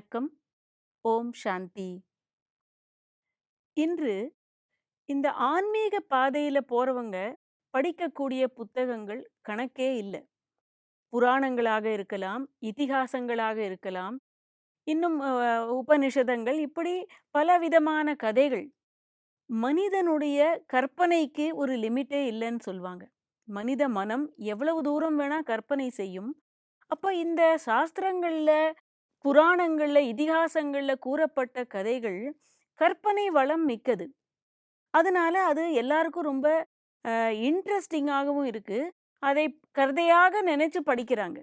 வணக்கம். ஓம் சாந்தி. இன்று இந்த ஆன்மீக பாதையில போறவங்க படிக்கக்கூடிய புத்தகங்கள் கணக்கே இல்ல. புராணங்களாக இருக்கலாம், இதிகாசங்களாக இருக்கலாம், இன்னும் உபனிஷதங்கள் உபநிஷதங்கள் இப்படி பலவிதமான கதைகள். மனிதனுடைய கற்பனைக்கு ஒரு லிமிட்டே இல்லைன்னு சொல்லுவாங்க மனித மனம் எவ்வளவு தூரம் வேணா கற்பனை செய்யும். அப்ப இந்த சாஸ்திரங்கள்ல, புராணங்கள்ல, இதிகாசங்கள்ல கூறப்பட்ட கதைகள் கற்பனை வளம் மிக்கது. அதனால அது எல்லாருக்கும் ரொம்ப இன்ட்ரெஸ்டிங்காகவும் இருக்குது இருக்கு. அதை கதையாக நினைச்சு படிக்கிறாங்க.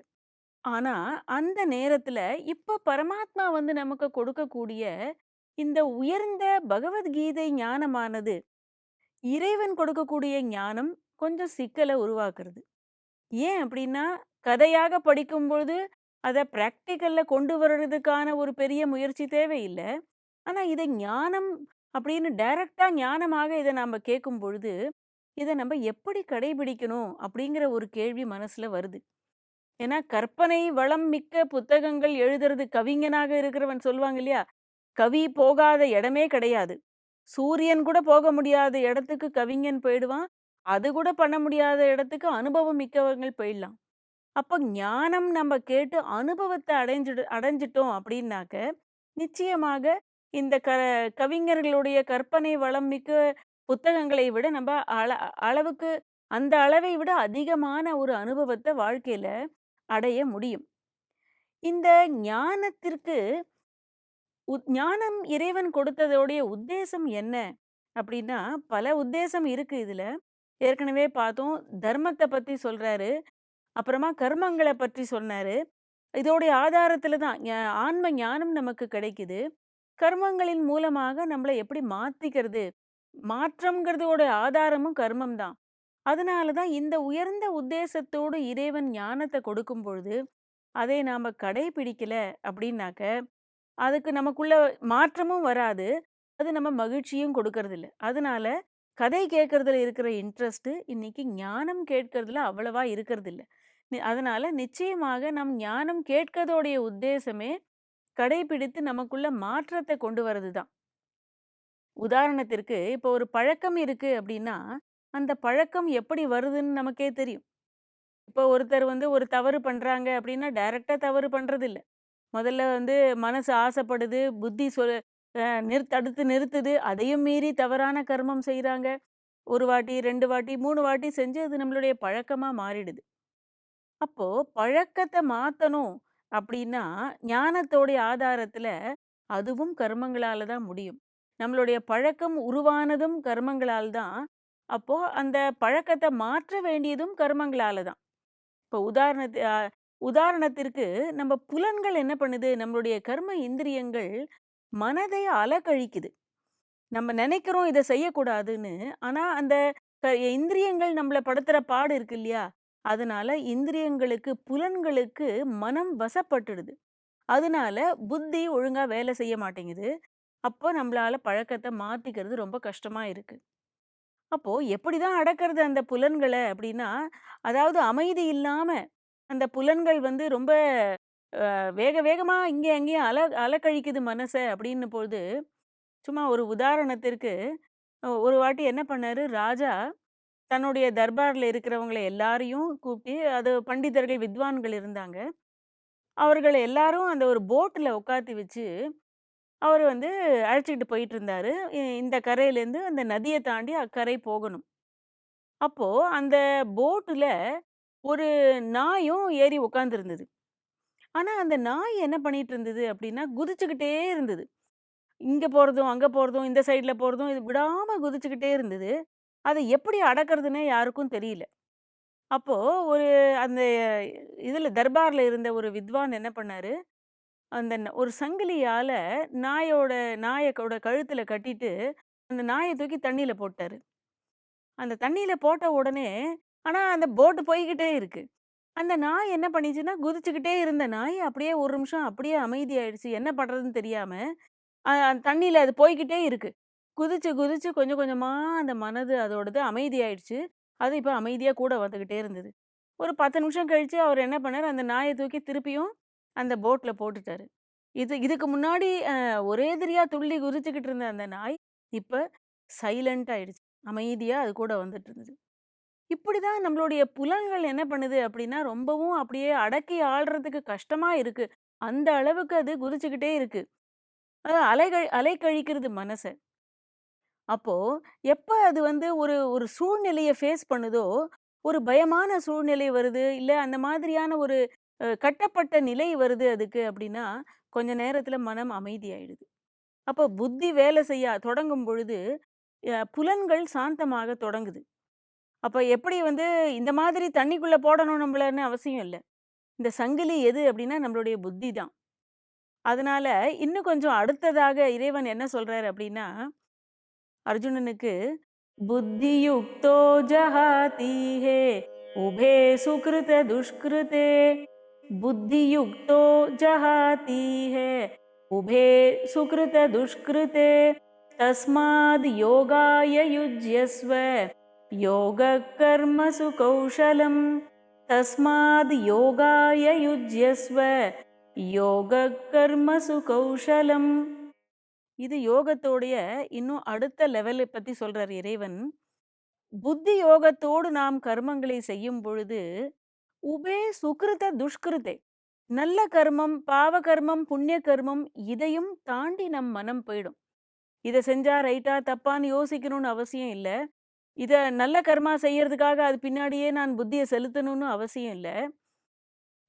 ஆனா, அந்த நேரத்துல இப்போ பரமாத்மா வந்து நமக்கு கொடுக்கக்கூடிய இந்த உயர்ந்த பகவத்கீதை ஞானமானது, இறைவன் கொடுக்கக்கூடிய ஞானம் கொஞ்சம் சிக்கலை உருவாக்குறது. ஏன் அப்படின்னா கதையாக படிக்கும்பொழுது அதை ப்ராக்டிக்கலில் கொண்டு வர்றதுக்கான ஒரு பெரிய முயற்சி தேவையில்லை ஆனால் இதை ஞானம் அப்படின்னு டைரக்டாக ஞானமாக இதை நாம் கேட்கும் பொழுது, இதை நம்ம எப்படி கடைபிடிக்கணும்? அப்படிங்கிற ஒரு கேள்வி மனசில் வருது. ஏன்னா, கற்பனை வளம் மிக்க புத்தகங்கள் எழுதுறது கவிஞனாக இருக்கிறவன் சொல்லுவாங்க இல்லையா? கவி போகாத இடமே கிடையாது. சூரியன் கூட போக முடியாத இடத்துக்கு கவிஞன் போயிடுவான். அது கூட பண்ண முடியாத இடத்துக்கு அனுபவம் மிக்கவர்கள் போயிடலாம். அப்போ ஞானம் நம்ம கேட்டு அனுபவத்தை அடைஞ்சிடு அடைஞ்சிட்டோம் அப்படின்னாக்க, நிச்சயமாக இந்த க கவிஞர்களுடைய கற்பனை வளம் மிக்க புத்தகங்களை விட நம்ம அள அளவுக்கு அந்த அளவை விட அதிகமான ஒரு அனுபவத்தை வாழ்க்கையில அடைய முடியும். இந்த ஞானத்திற்கு உத் ஞானம் இறைவன் கொடுத்ததோடைய உத்தேசம் என்ன? அப்படின்னா, பல உத்தேசம் இருக்கு இதுல. ஏற்கனவே பார்த்தோம். தர்மத்தை பத்தி சொல்றாரு. அப்புறமா கர்மங்களை பற்றி சொன்னார் இதோடைய ஆதாரத்துல தான் ஆன்ம ஞானம் நமக்கு கிடைக்குது. கர்மங்களின் மூலமாக நம்மளை எப்படி மாத்திக்கிறது? மாற்றம்ங்கிறதோட ஆதாரமும் கர்மம் தான். அதனால தான் இந்த உயர்ந்த உத்தேசத்தோடு இறைவன் ஞானத்தை கொடுக்கும் பொழுது, அதை நாம கடைபிடிக்கல அப்படின்னாக்க, அதுக்கு நமக்குள்ள மாற்றமும் வராது. அது நம்ம மகிழ்ச்சியும் கொடுக்கறதில்ல. அதனால கதை கேட்கறதுல இருக்கிற இன்ட்ரெஸ்ட்டு இன்னைக்கு ஞானம் கேட்கறதுல அவ்வளவா இருக்கிறதில்ல அதனால் நிச்சயமாக நம் ஞானம் கேட்கதோடைய உத்தேசமே, கடைபிடித்து நமக்குள்ள மாற்றத்தை கொண்டு வரது தான். உதாரணத்திற்கு, இப்போ ஒரு பழக்கம் இருக்குது அப்படின்னா, அந்த பழக்கம் எப்படி வருதுன்னு நமக்கே தெரியும். இப்போ ஒருத்தர் வந்து ஒரு தவறு பண்ணுறாங்க அப்படின்னா, டைரெக்டாக தவறு பண்ணுறதில்ல முதல்ல வந்து மனசு ஆசைப்படுது, புத்தி சொல் நிறு தடுத்து நிறுத்துது. அதையும் மீறி தவறான கர்மம் செய்கிறாங்க ஒரு வாட்டி, ரெண்டு வாட்டி, மூணு வாட்டி செஞ்சு அது நம்மளுடைய பழக்கமாக மாறிடுது. அப்போ பழக்கத்த மாத்தணும் அப்படின்னா, ஞானத்தோடைய ஆதாரத்துல அதுவும் கர்மங்களால தான் முடியும். நம்மளுடைய பழக்கம் உருவானதும் கர்மங்களால் தான். அப்போ அந்த பழக்கத்த மாற்ற வேண்டியதும் கர்மங்களால தான். இப்போ உதாரணத்து அ உதாரணத்திற்கு நம்ம புலன்கள் என்ன பண்ணுது? நம்மளுடைய கர்ம இந்திரியங்கள் மனதை அலக்கழிக்குது. நம்ம நினைக்கிறோம் இத செய்யக்கூடாதுன்னு. ஆனா, அந்த க இந்திரியங்கள் நம்மள படுத்துற பாடு இருக்கு இல்லையா? அதனால இந்திரியங்களுக்கு, புலன்களுக்கு மனம் வசப்பட்டுடுது. அதனால புத்தி ஒழுங்கா வேலை செய்ய மாட்டேங்குது. அப்போ நம்மளால பழக்கத்தை மாத்திக்கிறது ரொம்ப கஷ்டமா இருக்கு. அப்போ எப்படிதான் அடக்கிறது அந்த புலன்களை அப்படின்னா, அதாவது அமைதி இல்லாம அந்த புலன்கள் வந்து ரொம்ப வேக வேகமா இங்கே அங்கேயும் அல அலக்கழிக்குது மனசை அப்படின்னும் பொழுது, சும்மா ஒரு உதாரணத்திற்கு, ஒரு வாட்டி என்ன பண்ணாரு ராஜா, தன்னுடைய தர்பாரில் இருக்கிறவங்களை எல்லாரையும் கூப்பிட்டு அது பண்டிதர்கள், வித்வான்கள் இருந்தாங்க. அவர்களை எல்லாரும் அந்த ஒரு போட்டில் உட்காத்தி வச்சு, அவர் வந்து அழைச்சிக்கிட்டு போயிட்டு இருந்தார் இந்த கரையிலேருந்து அந்த நதியை தாண்டி அக்கரை போகணும். அப்போ அந்த போட்டில் ஒரு நாயும் ஏறி உட்காந்துருந்தது ஆனால் அந்த நாய் என்ன பண்ணிட்டு இருந்தது அப்படின்னா, குதிச்சுக்கிட்டே இருந்தது. இங்கே போகிறதும் அங்கே போகிறதும் இந்த சைடில் போகிறதும் இது விடாமல் குதிச்சுக்கிட்டே இருந்தது. அதை எப்படி அடக்கிறதுனே யாருக்கும் தெரியல. அப்போது ஒரு அந்த இதில் தர்பாரில் இருந்த ஒரு வித்வான் என்ன பண்ணார் அந்த ஒரு சங்கிலியால் நாயோட நாயக்கோட கழுத்தில் கட்டிட்டு, அந்த நாயை தூக்கி தண்ணியில் போட்டார் அந்த தண்ணியில் போட்ட உடனே ஆனால் அந்த போட்டு போய்கிட்டே இருக்குது அந்த நாய் என்ன பண்ணிச்சுன்னா, குதிச்சுக்கிட்டே இருந்த நாய் அப்படியே ஒரு நிமிஷம் அப்படியே அமைதியாயிடுச்சு. என்ன பண்ணுறதுன்னு தெரியாமல் தண்ணியில் அது போய்கிட்டே இருக்குது குதிச்சு, குதிச்சு கொஞ்சம் கொஞ்சமாக அந்த மனது அதோடது அமைதியாயிடுச்சு. அது இப்போ அமைதியாக கூட வந்துக்கிட்டே இருந்தது. ஒரு 10 நிமிஷம் கழித்து அவர் என்ன பண்ணாரு, அந்த நாயை தூக்கி திருப்பியும் அந்த போட்டில் போட்டுட்டாரு. இது இதுக்கு முன்னாடி ஒரே ஒரேதிரியா துள்ளி குதிச்சுக்கிட்டு இருந்த அந்த நாய், இப்போ சைலண்ட் ஆயிடுச்சு. அமைதியாக அது கூட வந்துட்டு இருந்தது. இப்படிதான் நம்மளுடைய புலன்கள் என்ன பண்ணுது அப்படின்னா, ரொம்பவும் அப்படியே அடக்கி ஆள்றதுக்கு கஷ்டமாக இருக்குது அந்த அளவுக்கு அது குதிச்சுக்கிட்டே இருக்குது அ அலை கழிக்கிறது மனசை அப்போ எப்போ அது வந்து ஒரு ஒரு சூழ்நிலையை ஃபேஸ் பண்ணுதோ, ஒரு பயமான சூழ்நிலை வருது, இல்ல அந்த மாதிரியான ஒரு கட்டப்பட்ட நிலை வருது அதுக்கு அப்படின்னா, கொஞ்ச நேரத்துல மனம் அமைதியாயிடுது. அப்போ புத்தி வேலை செய்ய தொடங்கும் பொழுது, புலன்கள் சாந்தமாக தொடங்குது. அப்போ எப்படி வந்து இந்த மாதிரி தண்ணிக்குள்ள போடணும் நம்மளன்னு அவசியம் இல்ல. இந்த சங்கிலி எது அப்படின்னா நம்மளுடைய புத்தி தான். அதனால இன்னும் கொஞ்சம் அடுத்ததாக இறைவன் என்ன சொல்றாரு அப்படின்னா, அர்ஜுனனுக்கு புத்தியுக்தோ ஜஹாதீஹே உபே சுக்ருத துஷ்கிருதே புத்தியுக்தோ ஜஹாதீஹே உபே சுக்ருத துஷ்கிருதே தஸ்மாத் யோகாய யுஜ்யஸ்வ யோக கர்மசு கௌஷலம் தஸ்மாத் யோகாய யுஜ்யஸ்வ யோக கர்மசு கௌஷலம் இது யோகத்தோடைய இன்னும் அடுத்த லெவலை பத்தி சொல்றார் இறைவன். புத்தி யோகத்தோடு நாம் கர்மங்களை செய்யும் பொழுது, உபே சுக்ருத துஷ்கிருத்தை நல்ல கர்மம், பாவ கர்மம், புண்ணிய கர்மம் இதையும் தாண்டி நம் மனம் போயிடும். இத செஞ்சா ரைட்டா, தப்பான்னு யோசிக்கணும்னு அவசியம் இல்ல. இத நல்ல கர்மா செய்யறதுக்காக அது பின்னாடியே நான் புத்தியை செலுத்தணும்னு அவசியம் இல்ல.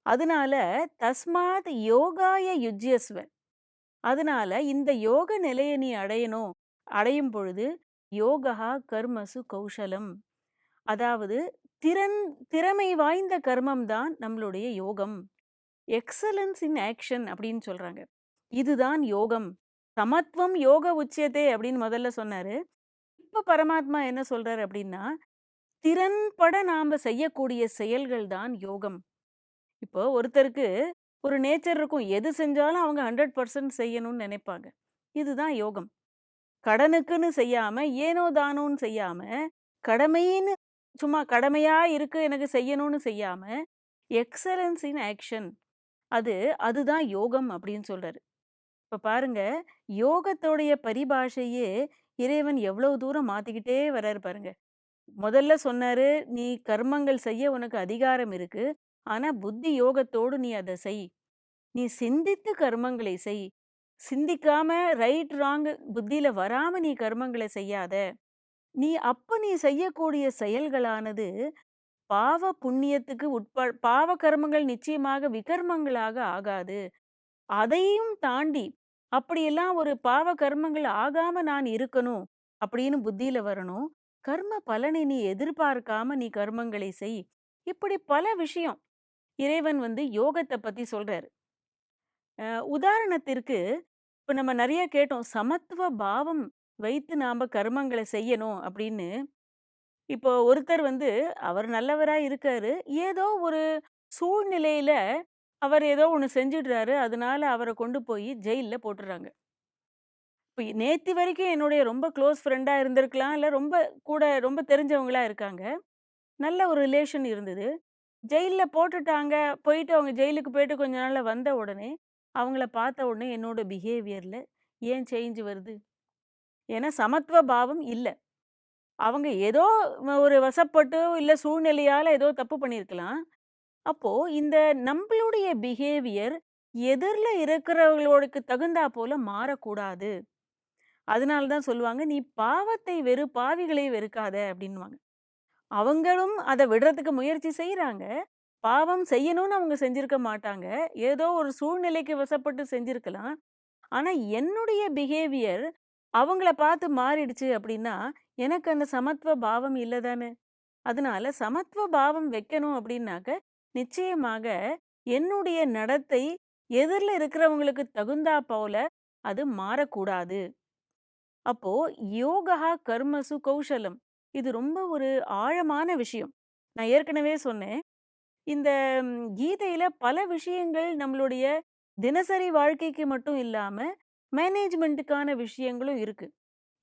அதனால தஸ்மாத் யோகாய யுஜ்யஸ்வ அதனால இந்த யோக நிலையை நீ அடையணும். அடையும் பொழுது யோகஹா கர்மசு கௌசலம் அதாவது திறன் திறமை வாய்ந்த கர்மம் தான் நம்மளுடைய யோகம். எக்ஸலன்ஸ் இன் ஆக்ஷன் அப்படின்னு சொல்றாங்க. இதுதான் யோகம். சமத்துவம் யோக உச்சியத்தை அப்படின்னு முதல்ல சொன்னாரு. இப்போ பரமாத்மா என்ன சொல்றாரு அப்படின்னா, திறன்பட நாம செய்யக்கூடிய செயல்கள் தான் யோகம். இப்போ ஒருத்தருக்கு ஒரு நேச்சர் இருக்கும். எது செஞ்சாலும் அவங்க 100% செய்யணும்னு நினைப்பாங்க. இதுதான் யோகம். கடனுக்குன்னு செய்யாம, ஏனோ தானோன்னு செய்யாம, கடமைன்னு சும்மா கடமையா இருக்கு எனக்கு செய்யணும்னு செய்யாம, எக்ஸலன்ஸ் இன் ஆக்ஷன் அது அதுதான் யோகம் அப்படின்னு சொல்றாரு. இப்ப பாருங்க, யோகத்தோடைய பரிபாஷையே இறைவன் எவ்வளவு தூரம் மாத்திக்கிட்டே வர்றாரு பாருங்க. முதல்ல சொன்னாரு, "நீ கர்மங்கள் செய்ய உனக்கு அதிகாரம் இருக்கு. ஆனா புத்தி யோகத்தோடு நீ அதை செய். நீ சிந்தித்து கர்மங்களை செய். சிந்திக்காம ரைட், ராங் புத்தியில வராம நீ கர்மங்களை செய்யாத. நீ அப்ப நீ செய்யக்கூடிய செயல்களானது பாவ புண்ணியத்துக்கு உட்ப பாவ கர்மங்கள் நிச்சயமாக விகர்மங்களாக ஆகாது. அதையும் தாண்டி அப்படியெல்லாம் ஒரு பாவ கர்மங்கள் ஆகாம நான் இருக்கணும் அப்படின்னு புத்தியில வரணும். கர்ம பலனை நீ எதிர்பார்க்காம நீ கர்மங்களை செய்." இப்படி பல விஷயம் இறைவன் வந்து யோகத்தை பற்றி சொல்கிறாரு உதாரணத்திற்கு, இப்போ நம்ம நிறைய கேட்டோம். சமத்துவ பாவம் வைத்து நாம் கர்மங்களை செய்யணும் அப்படின்னு. இப்போ ஒருத்தர் வந்து அவர் நல்லவராக இருக்காரு. ஏதோ ஒரு சூழ்நிலையில் அவர் ஏதோ ஒன்று செஞ்சுடுறாரு. அதனால அவரை கொண்டு போய் ஜெயிலில் போட்டுடுறாங்க இப்போ நேற்று வரைக்கும் என்னுடைய ரொம்ப க்ளோஸ் ஃப்ரெண்டாக இருந்திருக்கலாம். இல்லை ரொம்ப கூட ரொம்ப தெரிஞ்சவங்களா இருக்காங்க. நல்ல ஒரு ரிலேஷன் இருந்தது. ஜெயில்ல போட்டுட்டாங்க. போயிட்டு அவங்க ஜெயிலுக்கு போயிட்டு கொஞ்ச நாள்ல வந்த உடனே, அவங்கள பார்த்த உடனே என்னோட பிஹேவியர்ல ஏன் சேஞ்ச் வருது? ஏன்னா சமத்துவ பாவம் இல்ல. அவங்க ஏதோ ஒரு வசப்பட்டு, இல்ல சூழ்நிலையால ஏதோ தப்பு பண்ணியிருக்கலாம். அப்போ இந்த நம்பளுடைய பிஹேவியர் எதிர்ல இருக்கிறவர்களோடுக்கு தகுந்தா போல மாறக்கூடாது. அதனால தான் சொல்லுவாங்க, "நீ பாவத்தை வெறு, பாவிகளை வெறுக்காத" அப்படின்னுவாங்க. அவங்களும் அத விடுறதுக்கு முயற்சி செய்றாங்க. பாவம் செய்யணும்னு அவங்க செஞ்சிருக்க மாட்டாங்க. ஏதோ ஒரு சூழ்நிலைக்கு வசப்பட்டு செஞ்சிருக்கலாம். ஆனா என்னுடைய பிஹேவியர் அவங்கள பார்த்து மாறிடுச்சு அப்படின்னா, எனக்கு அந்த சமத்துவ பாவம் இல்ல தானே! அதனால சமத்துவ பாவம் வைக்கணும் அப்படின்னாக்க, நிச்சயமாக என்னுடைய நடத்தை எதிர்ல இருக்கிறவங்களுக்கு தகுந்தா போல அது மாறக்கூடாது. அப்போ யோகஹா கர்மசு கௌஷலம். இது ரொம்ப ஒரு ஆழமான விஷயம். நான் ஏற்கனவே சொன்னேன். இந்த கீதையில பல விஷயங்கள் நம்மளுடைய தினசரி வாழ்க்கைக்கு மட்டும் இல்லாம, மேனேஜ்மென்ட்டுக்கான விஷயங்களும் இருக்கு.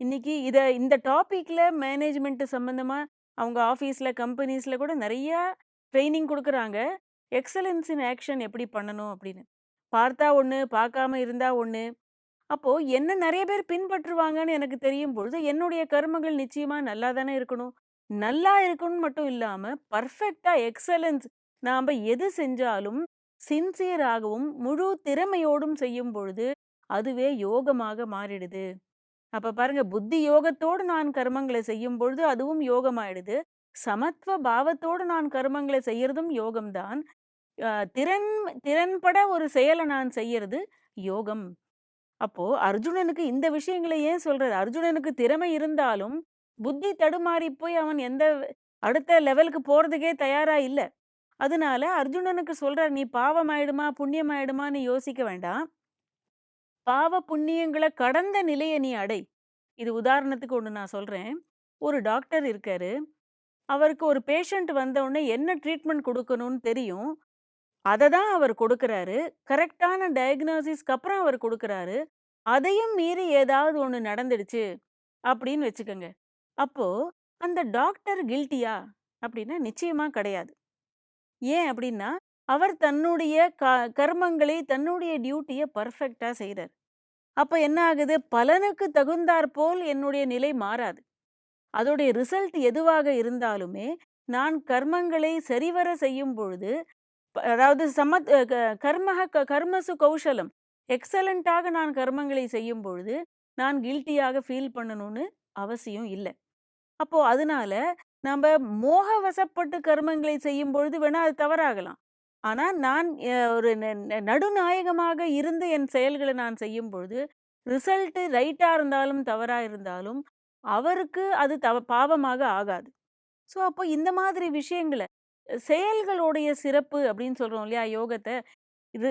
இன்னைக்கு இத இந்த டாபிக்ல மேனேஜ்மென்ட் சம்மந்தமா அவங்க ஆஃபீஸ்ல, கம்பெனிஸ்ல கூட நெறையா ட்ரெய்னிங் குடுக்குறாங்க. எக்ஸலன்ஸ் இன் ஆக்ஷன் எப்படி பண்ணணும் அப்படின்னு. பார்த்தா ஒண்ணு, பார்க்காம இருந்தா ஒண்ணு. அப்போ என்ன நிறைய பேர் பின்பற்றுவாங்கன்னு எனக்கு தெரியும் பொழுது, என்னுடைய கர்மங்கள் நிச்சயமா நல்லா தானே இருக்கணும். நல்லா இருக்கணும்னு மட்டும் இல்லாம, பர்ஃபெக்டா எக்ஸலன்ஸ் நாம எது செஞ்சாலும் சின்சியராகவும், முழு திறமையோடும் செய்யும் பொழுது, அதுவே யோகமாக மாறிடுது. அப்ப பாருங்க, புத்தி யோகத்தோடு நான் கர்மங்களை செய்யும் பொழுது, அதுவும் யோகமாயிடுது. சமத்துவ பாவத்தோடு நான் கர்மங்களை செய்யறதும் யோகம் தான். திறன் திறன்பட ஒரு செயலை நான் செய்யறது யோகம். அப்போ அர்ஜுனனுக்கு இந்த விஷயங்கள ஏன் சொல்றாரு? அர்ஜுனனுக்கு திறமை இருந்தாலும், புத்தி தடுமாறி போய் அவன் எந்த அடுத்த லெவலுக்கு போறதுக்கே தயாரா இல்ல. அதனால அர்ஜுனனுக்கு சொல்றார், "நீ பாவம் ஆயிடுமா, புண்ணியம் ஆயிடுமான்னு யோசிக்க வேண்டாம். பாவ புண்ணியங்களை கடந்த நிலையை நீ அடை." இது உதாரணத்துக்கு ஒன்று நான் சொல்றேன். ஒரு டாக்டர் இருக்காரு. அவருக்கு ஒரு பேஷண்ட் வந்த உடனே என்ன ட்ரீட்மெண்ட் கொடுக்கணும்னு தெரியும். அதை தான் அவர் கொடுக்குறாரு. கரெக்டான டயக்னோசிஸ்க்கு அப்புறம் அவர் கொடுக்குறாரு அதையும் மீறி ஏதாவது ஒன்று நடந்துடுச்சு அப்படின்னு வச்சுக்கோங்க அப்போ அந்த டாக்டர் கில்ட்டியா? அப்படின்னா நிச்சயமா கிடையாது. ஏன் அப்படின்னா, அவர் தன்னுடைய க கர்மங்களை, தன்னுடைய டியூட்டிய பெர்ஃபெக்ட்டா செய்கிறார் அப்ப என்ன ஆகுது? பலனுக்கு தகுந்தாற்போல் என்னுடைய நிலை மாறாது. அதோடைய ரிசல்ட் எதுவாக இருந்தாலுமே, நான் கர்மங்களை சரிவர செய்யும் பொழுது, அதாவது சமத் கர்மஹ கர்மசு கௌசலம் எக்ஸலண்ட்டாக நான் கர்மங்களை செய்யும் பொழுது, நான் கில்ட்டியாக ஃபீல் பண்ணணும்னு அவசியம் இல்ல. அப்போ அதனால நம்ம மோக வசப்பட்டு கர்மங்களை செய்யும் பொழுது வேணா அது தவறாகலாம். ஆனா நான் ஒரு நடுநாயகமாக இருந்து என் செயல்களை நான் செய்யும் பொழுது, ரிசல்ட் ரைட்டா இருந்தாலும், தவறா இருந்தாலும், அவருக்கு அது தவ பாவமாக ஆகாது. ஸோ அப்போ இந்த மாதிரி விஷயங்கள செயல்களுடைய சிறப்பு அப்படின்னு சொல்றோம் இல்லையா? யோகத்தை இது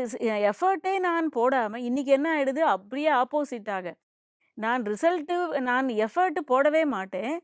எஃபர்ட்டே நான் போடாம, இன்னைக்கு என்ன ஆயிடுது? அப்படியே ஆப்போசிட்டாக. நான் ரிசல்ட்டு நான் எஃபர்ட் போடவே மாட்டேன்.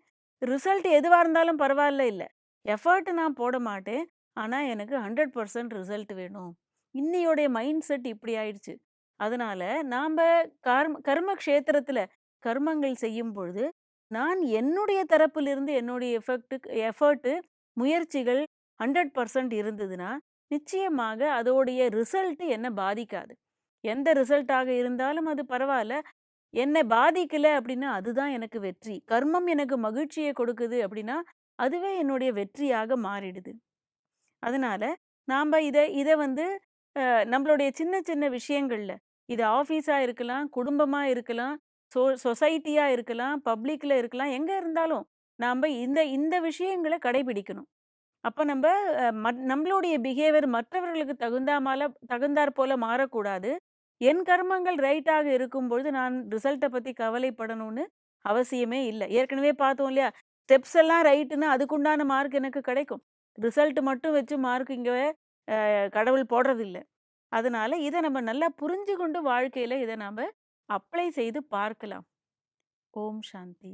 ரிசல்ட் எதுவா இருந்தாலும் பரவாயில்ல இல்ல. எஃபர்ட் நான் போட மாட்டேன். ஆனா எனக்கு 100% ரிசல்ட் வேணும். இன்னையோடைய மைண்ட் செட் இப்படி ஆயிடுச்சு. அதனால நாம் கர்ம கர்ம க்ஷேத்திரத்தில கர்மங்கள் செய்யும் பொழுது, நான் என்னுடைய தரப்பிலிருந்து என்னுடைய எஃபெக்ட்டு எஃபர்ட் முயற்சிகள் 100% இருந்ததுன்னா, நிச்சயமாக அதோடைய ரிசல்ட் என்ன பாதிக்காது. எந்த ரிசல்ட்டாக இருந்தாலும் அது பரவாயில்ல என்ன பாதிக்கல அப்படின்னா, அதுதான் எனக்கு வெற்றி. கர்மம் எனக்கு மகிழ்ச்சியை கொடுக்குது அப்படின்னா, அதுவே என்னுடைய வெற்றியாக மாறிடுது. அதனால நாம் இத இத வந்து நம்மளுடைய சின்ன சின்ன விஷயங்கள்ல, இது ஆஃபீஸா இருக்கலாம், குடும்பமா இருக்கலாம், சோ சொசைட்டியா இருக்கலாம், பப்ளிக்ல இருக்கலாம், எங்க இருந்தாலும் நாம் இந்த இந்த விஷயங்கள கடைபிடிக்கணும். அப்போ நம்ம அ மத் நம்மளுடைய பிஹேவியர் மற்றவர்களுக்கு தகுந்தாமால தகுந்தாற் போல மாறக்கூடாது. என் கர்மங்கள் ரைட்டாக இருக்கும்பொழுது, நான் ரிசல்ட்டை பற்றி கவலைப்படணும்னு அவசியமே இல்லை ஏற்கனவே பார்த்தோம் இல்லையா? ஸ்டெப்ஸ் எல்லாம் ரைட்டுன்னா அதுக்குண்டான மார்க் எனக்கு கிடைக்கும். ரிசல்ட் மட்டும் வச்சு மார்க் இங்கே கடவுள் போடுறதில்ல. அதனால இதை நம்ம நல்லா புரிஞ்சு கொண்டு வாழ்க்கையில இதை நாம் அப்ளை செய்து பார்க்கலாம். ஓம் சாந்தி.